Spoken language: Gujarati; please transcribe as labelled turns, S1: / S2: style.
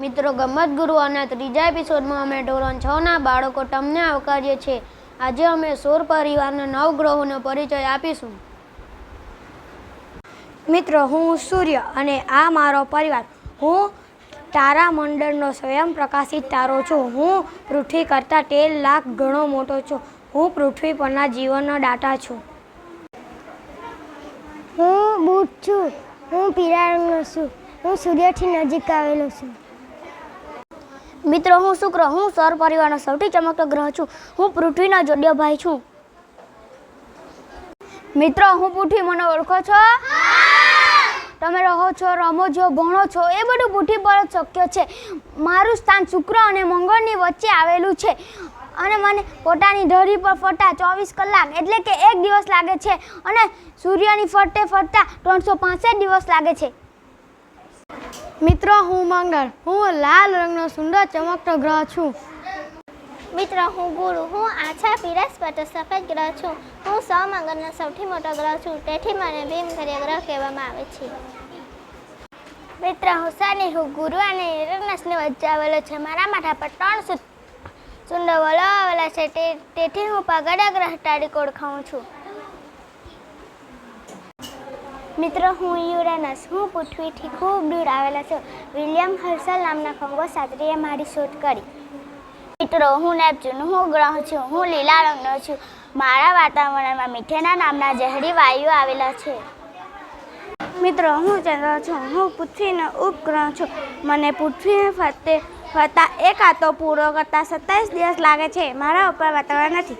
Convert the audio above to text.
S1: મિત્રો ગમત ગુરુ અને ત્રીજા એપિસોડમાં અમે ધોરણ છના બાળકો તમને આવકારીએ છીએ. આજે અમે સૂર પરિવારના નવ ગ્રહોનો પરિચય આપીશું.
S2: મિત્રો હું સૂર્ય અને આ મારો પરિવાર. હું તારામંડળનો સ્વયં પ્રકાશિત તારો છું. હું પૃથ્વી કરતાં તેર લાખ ગણો મોટો છું. હું પૃથ્વી પરના જીવનનો ડાટા છું.
S3: હું બુટ છું. હું પીળા રંગનો છું. હું સૂર્યથી નજીક આવેલો છું.
S1: મિત્રો, હું શુક્ર, હું સૌર પરિવારનો સૌથી ચમકતો ગ્રહ છું. હું પૃથ્વીનો જોડિયો ભાઈ છું. મિત્રો, હું પૃથ્વી મને ઓળખો છો? તમે રહો છો, રમો છો, ભણો છો, એ બધું પૃથ્વી પર જ શક્ય છે. મારું સ્થાન શુક્ર અને મંગળની વચ્ચે આવેલું છે. અને મને પોતાની ધરી પર ફરતા ચોવીસ કલાક એટલે કે એક દિવસ લાગે છે. અને સૂર્યની ફરતે ફરતા ત્રણસો પાંસઠ દિવસ લાગે છે.
S2: મિત્રો, હું મંગળ. હું લાલ રંગનો સુંદર ચમકતો ગ્રહ છું.
S3: મિત્ર, હું ગુરુ. હું આછા પીરસ સ્પટ સફેદ ગ્રહ છું. હું સૌમંગળનો સૌથી મોટો ગ્રહ છું. તેથી મને ભીમ ગ્રહ કહેવામાં આવે છે. મિત્ર હું શનિ હું ગુરુ અને યુરેનસની વચ્ચે આવેલો છે. મારા માથા પર ત્રણ સુંદર વલો આવેલા છે તેથી હું પગડા ગ્રહ તારીખ ઓળખાઉં છું. મિત્ર, હું યુરેનસ. હું પૃથ્વીથી ખૂબ દૂર આવેલા છું. વિલિયમ હર્સલ નામના ખંગો શાસ્ત્રીએ મારી શોધ કરી. મિત્રો, હું નેપચ્યુન. હું ગ્રહ છું. હું લીલા રંગનો છું. મારા વાતાવરણમાં મીઠેના નામના ઝેરી વાયુ આવેલા છે.
S2: મિત્રો, હું ચંદ્ર છું. હું પૃથ્વીનો ઉપગ્રહ છું. મને પૃથ્વીને ફરતે ફરતા એક આતો પૂરો કરતાં સત્તાવીસ દિવસ લાગે છે. મારા ઉપર વાતાવરણ નથી.